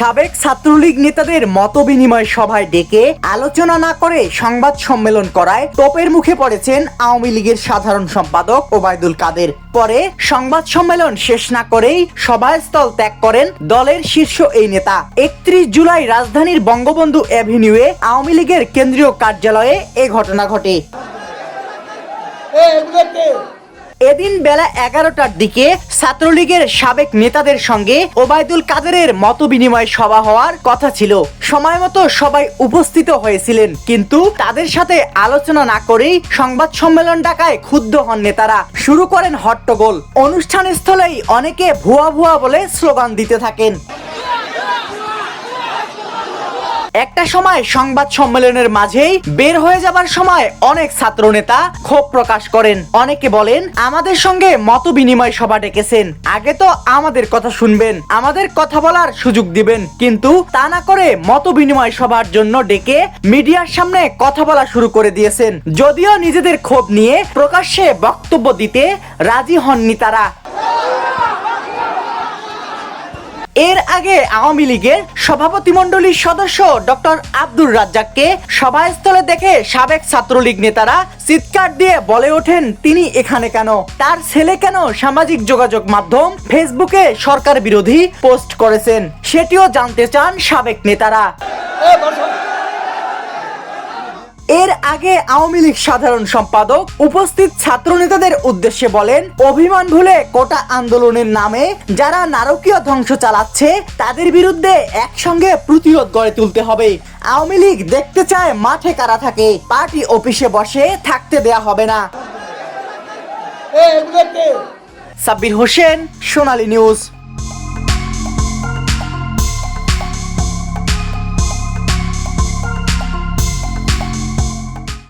সাবেক ছাত্রলীগ নেতাদের মত বিনিময় সভায় ডেকে আলোচনা না করে সংবাদ সম্মেলন করায় তোপের মুখে পড়েছেন আওয়ামী লীগের সাধারণ সম্পাদক ওবায়দুল কাদের। পরে সংবাদ সম্মেলন শেষ না করেই সভাস্থল ত্যাগ করেন দলের শীর্ষ এই নেতা। একত্রিশ জুলাই রাজধানীর বঙ্গবন্ধু অ্যাভিনিউয়ে আওয়ামী লীগের কেন্দ্রীয় কার্যালয়ে এ ঘটনা ঘটে। এদিন বেলা এগারোটার দিকে ছাত্রলীগের সাবেক নেতাদের সঙ্গে ওবায়দুল কাদেরের মত বিনিময় সভা হওয়ার কথা ছিল। সময় মতো সবাই উপস্থিত হয়েছিলেন, কিন্তু তাদের সাথে আলোচনা না করেই সংবাদ সম্মেলন ডাকায় ক্ষুব্ধ হন নেতারা। শুরু করেন হট্টগোল। অনুষ্ঠান স্থলেই অনেকে ভুয়া ভুয়া বলে স্লোগান দিতে থাকেন। একটা সময় সংবাদ সম্মেলনের মাঝেই বের হয়ে যাবার সময় অনেক ছাত্র নেতা ক্ষোভ প্রকাশ করেন। অনেকে বলেন, আমাদের সঙ্গে মত বিনিময় সভা ডেকেছেন। আগে তো আমাদের কথা শুনবেন, আমাদের কথা বলার সুযোগ দিবেন। কিন্তু তা না করে মত বিনিময় সভার জন্য ডেকে মিডিয়ার সামনে কথা বলা শুরু করে দিয়েছেন। যদিও নিজেদের ক্ষোভ নিয়ে প্রকাশ্যে বক্তব্য দিতে রাজি হননি তারা। এর আগে আওয়ামী লীগের সভাপতি মন্ডলীর সদস্য ডক্টর আব্দুর রাজ্জাককে সভাস্থলে দেখে সাবেক ছাত্রলীগ নেতারা চিৎকার দিয়ে বলে ওঠেন, তিনি এখানে কেন? তার ছেলে কেন সামাজিক যোগাযোগ মাধ্যম ফেসবুকে সরকার বিরোধী পোস্ট করেছেন? সেটিও জানতে চান সাবেক নেতারা। এর আগে আওয়ামী লীগ সাধারণ সম্পাদক উপস্থিত ছাত্র নেতাদের উদ্দেশ্যে বলেন অভিমান ভুলে কোটা আন্দোলনের নামে যারা নারকীয় ধ্বংস চালাচ্ছে তাদের বিরুদ্ধে একসঙ্গে প্রতিরোধ গড়ে তুলতে হবে। আওয়ামী লীগ দেখতে চায় মাঠে কারা থাকে পার্টি অফিসে বসে থাকতে দেয়া হবে না। সাব্বির হোসেন সোনালী নিউজ।